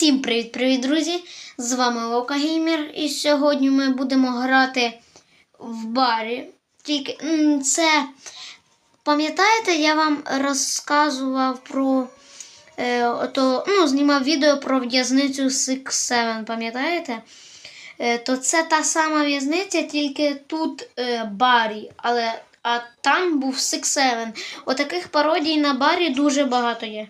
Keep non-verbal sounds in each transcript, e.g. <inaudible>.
Всім привіт-привіт, друзі! З вами Лока Геймер. І сьогодні ми будемо грати в барі. Тільки це пам'ятаєте, я вам розказував про е, ото, ну, знімав відео про в'язницю Six 7 пам'ятаєте? Е, то це та сама в'язниця, тільки тут е, барі, але а там був Six 7 Отаких пародій на барі дуже багато є.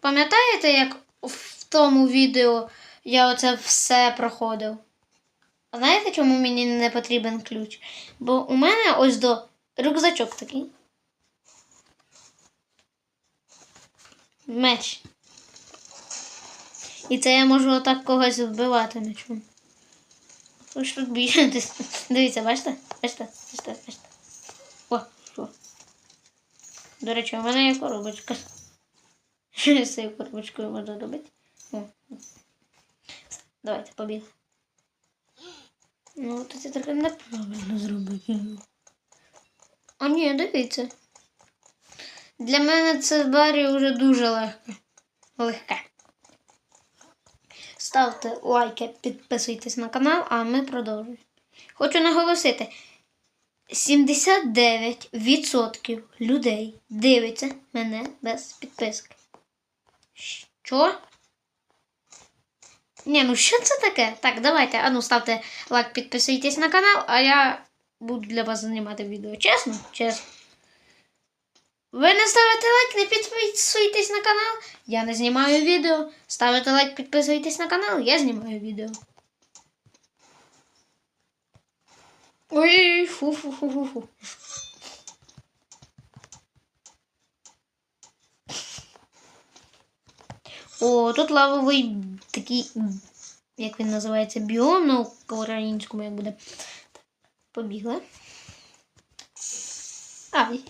Пам'ятаєте, як в тому відео я оце все проходив? А Знаєте, чому мені не потрібен ключ? Бо у мене ось до рюкзачок такий. Меч. І це я можу отак когось вбивати. Ви ж тут біжитесь. <laughs> Дивіться, бачите? Бачите? Бачите? Бачите? О, о. До речі, у мене є коробочка. Що <laughs> з цією коробочкою можна робити? Давайте побігли. Ну, то це таке неправильно зробити. А ні, дивіться. Для мене це барі вже дуже легко. Легке. Ставте лайки, підписуйтесь на канал, а ми продовжуємо. Хочу наголосити: 79% людей дивиться мене без підписки. Що? Ні, ну що це таке? Так, давайте, а ну ставте лайк, підписуйтесь на канал, а я буду для вас знімати відео. Чесно? Чесно. Ви не ставите лайк, не підписуєтесь на канал, я не знімаю відео. Ставите лайк, підписуєтесь на канал, я знімаю відео. Ой, фу-фу-фу-фу-фу. О, тут лавовий такий, як він називається, біом, ну, по-українському як буде. Побігла. Ай.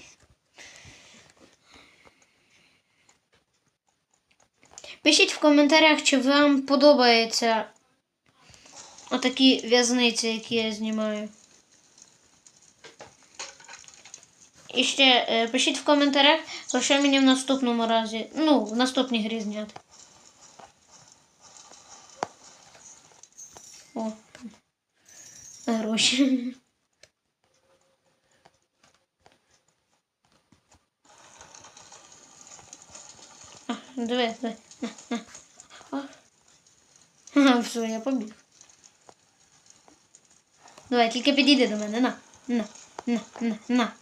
Пишіть в коментарях, чи вам подобаються отакі в'язниці, які я знімаю. І ще е, пишіть в коментарях, про що мені в наступному разі, ну, в наступній грі зняти. О, гроші. А, диви, диви. Все, я побіг. Давай, тільки підійди до мене. На, на, на, на, на,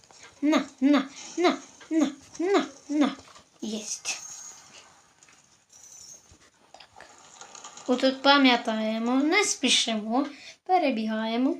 на, на, на, на, на, на. Єсть. Так. Отут пам'ятаємо, не спішимо, перебігаємо.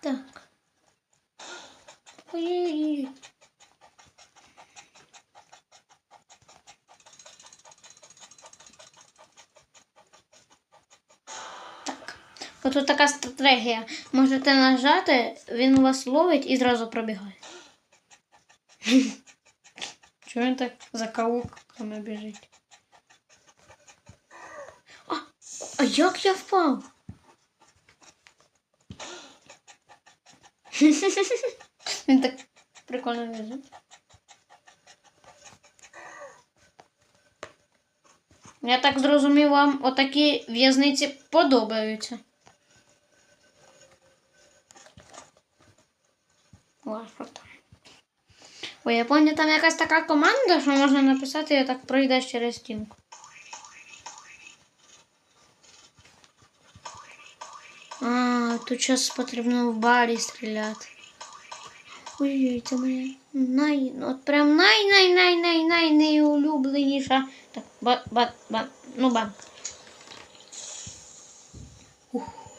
Так. Ой-ой-ой. От така стратегія. Можете нажати, він вас ловить і зразу пробігає. <laughs> Чого він так за кауками біжить? А, а як я впав? <laughs> Він так прикольно лежить. Я так зрозумів, вам отакі в'язниці подобаються. Ой, круто. Ой, я пам'ятаю, там якась така команда, що можна написати, і так пройдеш через стінку. А, тут зараз потрібно в барі стріляти. Ой, це моя най, от прям най най най най най найулюбленіша. Так, ба, ба, ба, ну ба.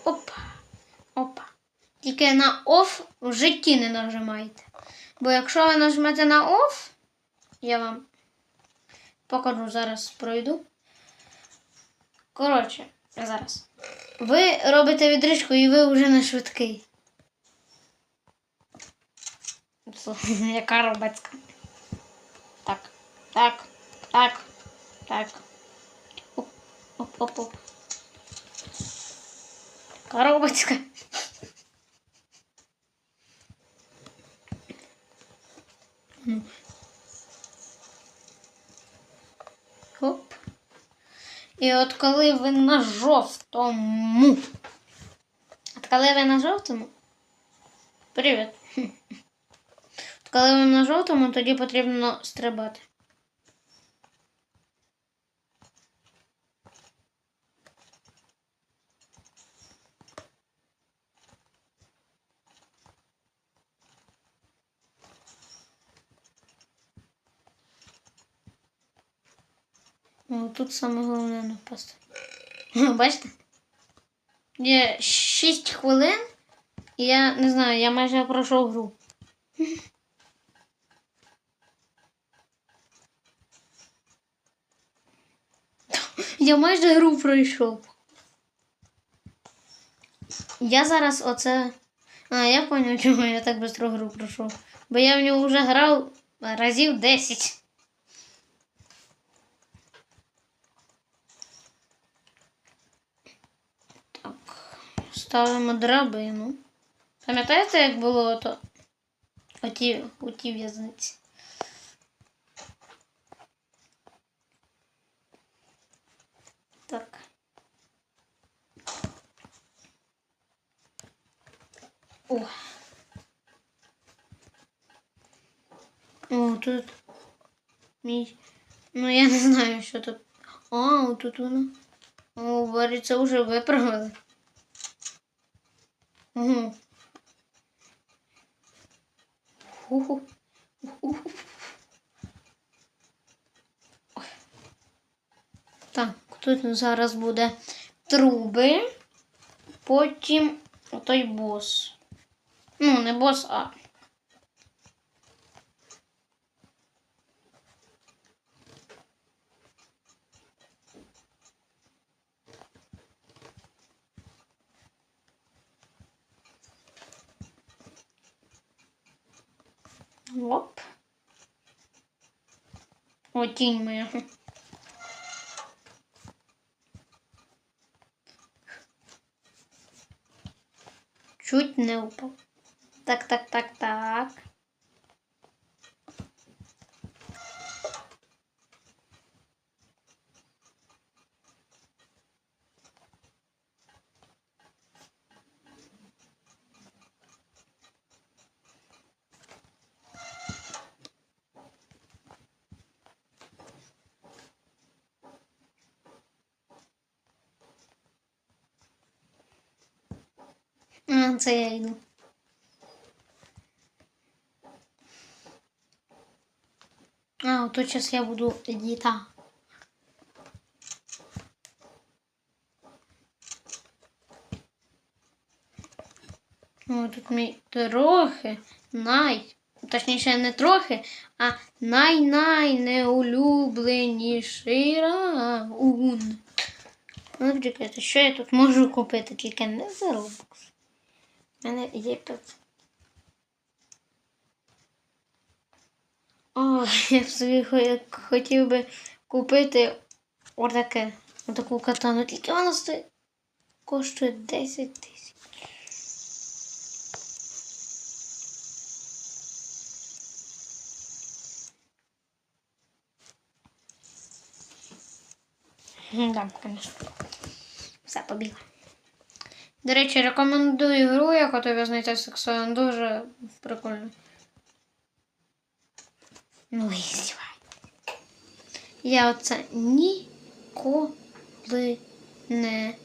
Опа. Опа. Тільки на OFF в житті не нажимайте. Бо якщо ви нажмете на OFF, я вам покажу зараз пройду. Коротше, зараз. Ви робите відрижку і ви вже не швидкий. <laughs> Яка робацька. Так, так, так, так. Оп, оп, оп, оп. Коробочка. Ну. Оп. І от коли ви на жовтому. От коли ви на жовтому. Привіт. От коли ви на жовтому, тоді потрібно стрибати. О, тут саме головне напасти. Бачите? Є 6 хвилин, і я не знаю, я майже пройшов гру. <laughs> Я майже гру пройшов. Я зараз оце. А, я поняв, чому я так швидко гру пройшов. Бо я в нього вже грав разів 10. ставимо драбину. Пам'ятаєте, як було ото? Оті, у тій в'язниці? Так. О. О, тут мій. Ну, я не знаю, що тут. А, тут воно. О, Барі, це вже виправили. Угу. Уху. Уху. Ой. Так, тут зараз буде труби, потім отой бос. Ну, не бос, а. Оп. О, тінь моя. Чуть не упав. Так, так, так, так. То зараз я буду діта. О, тут мій трохи най. Точніше, не трохи, а най-най неулюбленіший раун. Ну, почекайте, що я тут можу купити, тільки не за Robux. У мене є 500. О, <laughs> я б собі хотів би купити отаке, отаку катану, тільки вона стоїть, коштує 10 тисяч. Так, звісно. Все, побігла. До речі, рекомендую гру, як ото в'язниця сексуальна, дуже прикольно. Ну і зівай. Я оце ніколи не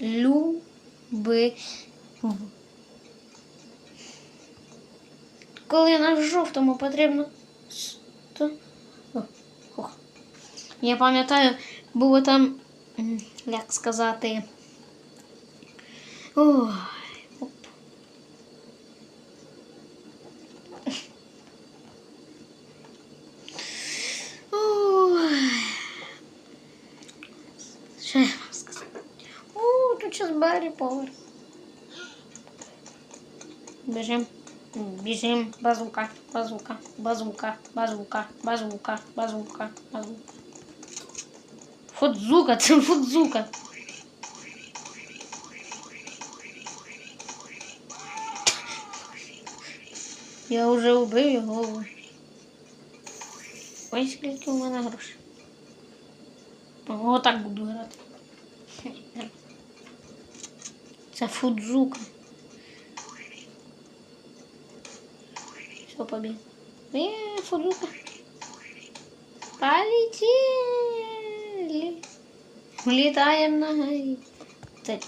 любив. коли на жовтому потрібно. сто- О. Я пам'ятаю, було там, як сказати. Ой, О, тут сейчас Барри повар. Бежим. Бежим. Базука, базука, базука, базука, базука, базука, базука. Фудзука, <laughs> це фудзука. Я вже убив його. Ой, скільки у мене грошей. Отак буду грати. Це фудзука. Все, побіг. Е, фудзука. Полетели. Летаем на горі. Це-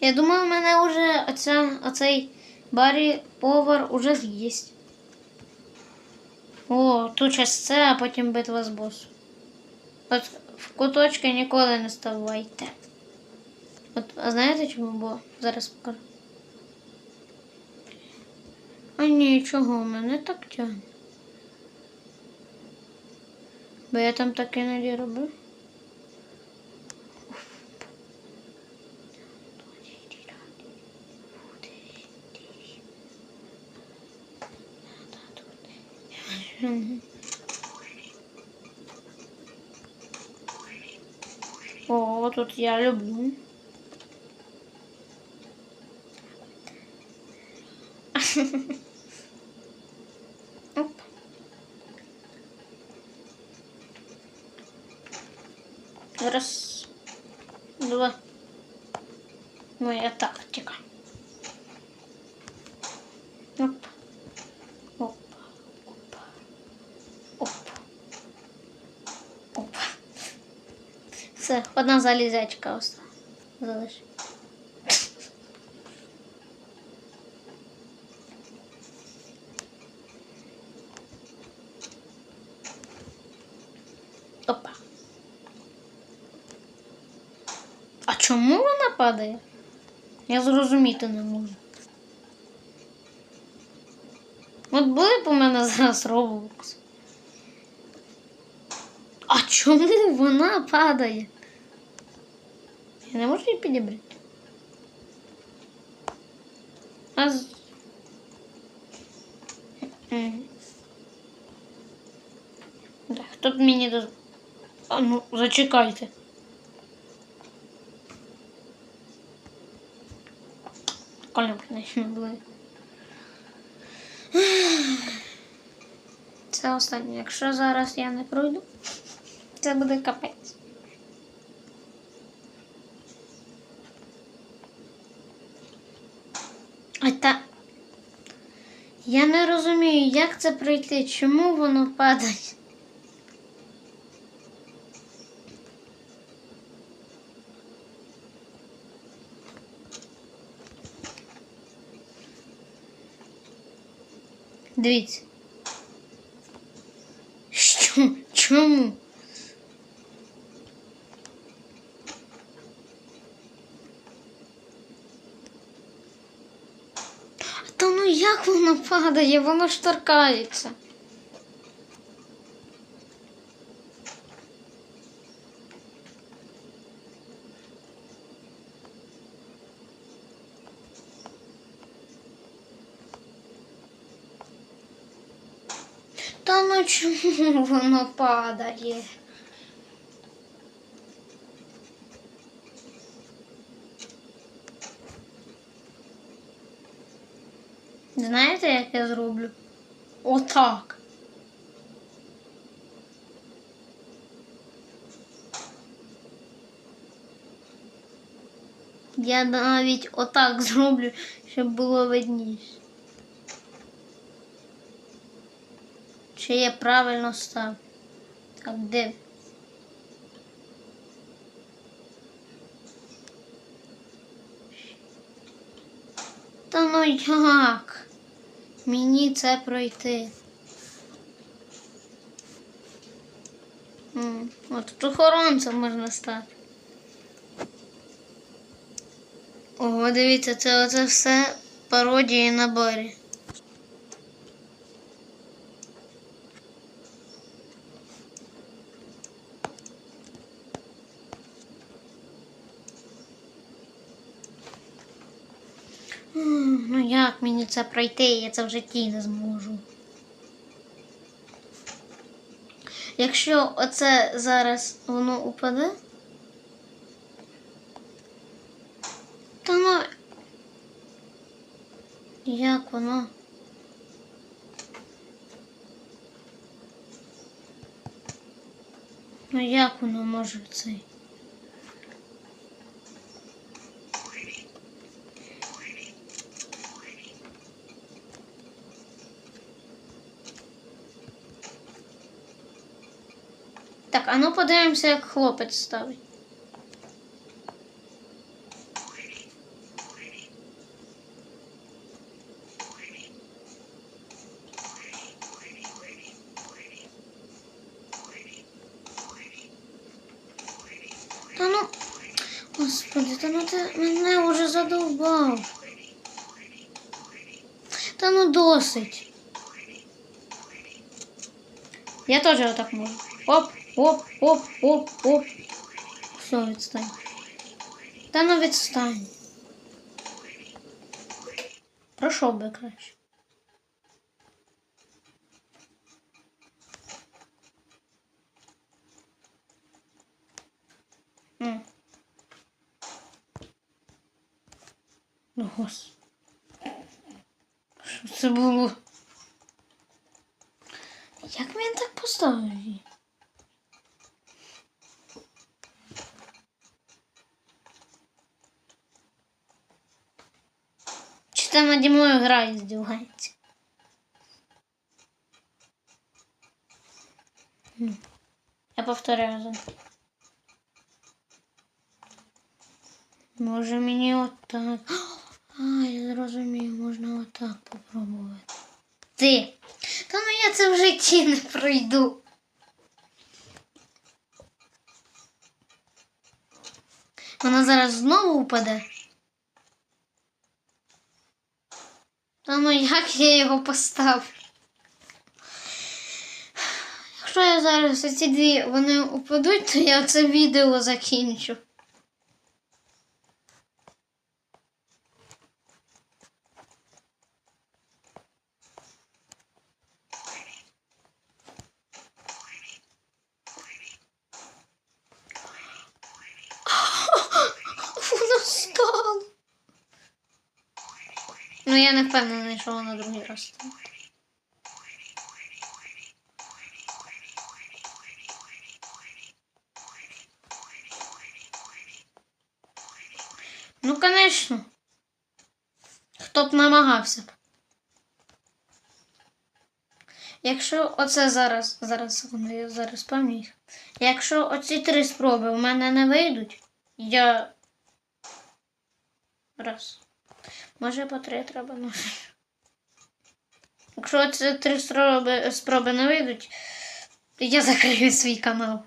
Я думаю, у мене вже оця, оцей Барі повар уже з'їсть. О, тут щас це, а потім битва з босом. В куточки ніколи не ставайте. От, а знаєте чому? Бо зараз покажу. А нічого, у мене так тягне. Бо я там так іноді робив. О, тут я люблю. Оп. Раз, два. Моя тактика. Оп. Оп. Оп. Оп. Оп. Все, одна залізячка осталась. Залиш. Опа. А чому вона падає? Я зрозуміти не можу. От буде у мене зараз Roblox. А чому вона падає? Я не можу її підібрати. А з... Мгм. Да, хто б мені доз... А ну, зачекайте. Коля, конечно, були. Це останнє. Якщо зараз я не пройду, це буде капець. Та. Я не розумію, як це пройти, чому воно падає. Дивіться. Що? Чому? Та ну як воно падає? Воно ж торкається. Та ну чому воно падає? Знаєте, як я зроблю? Отак. Я навіть отак зроблю, щоб було видніше. Чи я правильно став? Так, де? Та ну як? Мені це пройти. От тут охоронцем можна стати. Ого, дивіться, це оце все пародії на барі. Ну як мені це пройти? Я це в житті не зможу. Якщо оце зараз воно упаде. Та ну. Як воно? Ну як воно може цей? Так, а ну подивимося, як хлопець ставить. Та ну, господи, та ну ти мене вже задовбав. Та ну досить. Я теж отак можу. Оп, оп, оп, оп, оп. Все, відстань. Та ну відстань. Пройшов би краще. Ну, гос. Що це було? Як він так поставив її? Чи там наді мною грає здівається? Я повторяю. за- Може мені отак. А, я зрозумів, можна отак попробувати. Ти. Та ну я це в житті не пройду. Вона зараз знову впаде. Та ну як я його поставлю? Якщо я зараз ці дві вони упадуть, то я це відео закінчу. Воно стало. Ну, я не впевнений, що воно другий раз. Ну, звісно. Хто б намагався б. Якщо оце зараз, зараз секунду, я зараз пам'ятаю. Якщо оці три спроби в мене не вийдуть, я. Раз. Може по три треба може. Якщо ці три спроби, спроби не вийдуть, я закрию свій канал.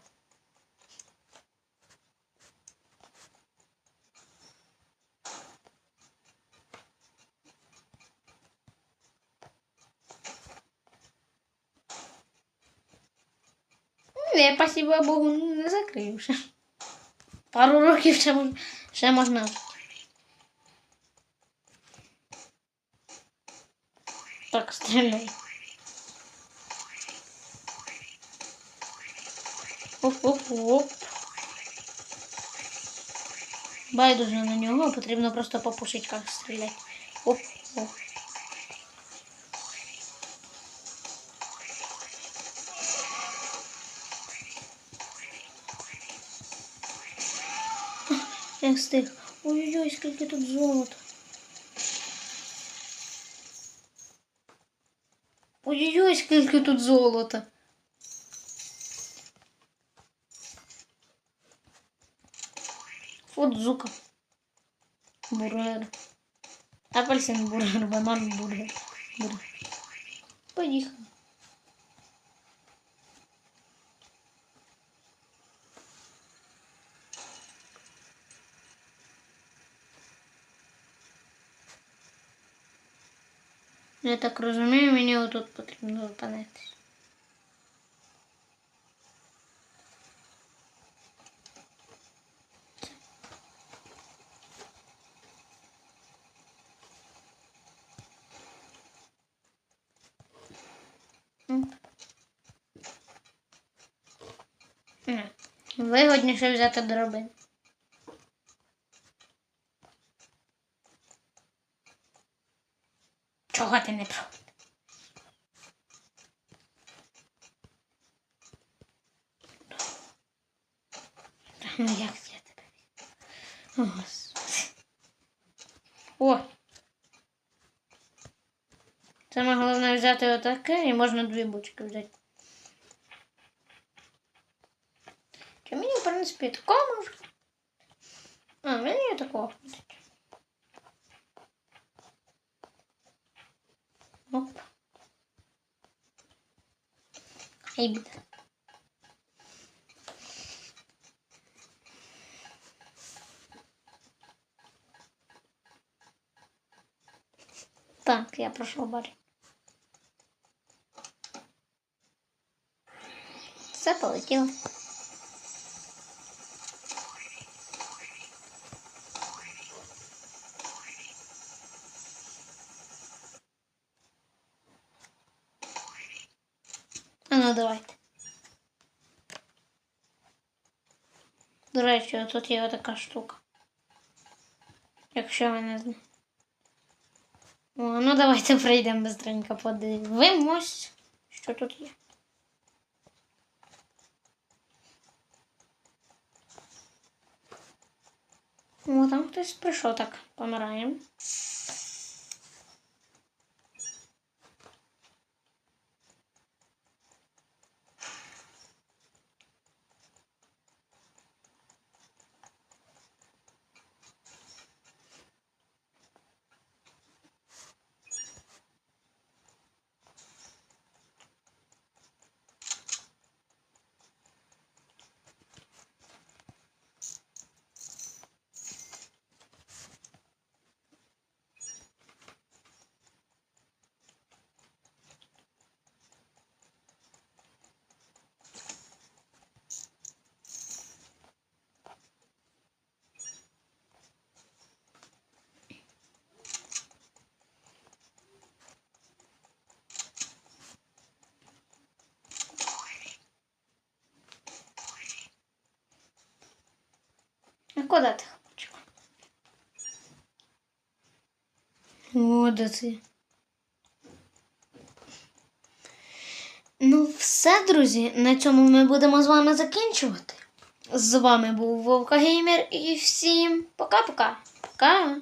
Не, спасибо Богу, не закрию ще. Пару років ще, ще можна. Так, стріляй. Оп-оп-оп. Байдуже на нього, потрібно просто по пушечках стріляти. Оп-оп. Я встиг. Ой-ой-ой, скільки тут золота. Ой-ой-ой, скільки тут золота. Фудзука. Бурер. Апельсин бургер, банан бургер. бургер. Поїхали. Я так розумію, мені отут потрібно. Ні. Вигодніше взяти драбин. Чого ти не проти? Ну як я тебе? О. О! Саме головне взяти отаке і можна дві бочки взяти. Чи мені, в принципі, такого можна? А, мені такого хватить. Оп. Хай буде. Так, я пройшов бар. Все полетіло. А ну давайте. До тут є така штука. Якщо ви не знаєте. Ну давайте <laughs> пройдемо быстренько подивимось, що тут є. О, там хтось прийшов так, помираємо. О, де ти? Ну, все, друзі, на цьому ми будемо з вами закінчувати. З вами був Вовка Геймер і всім пока-пока. Пока.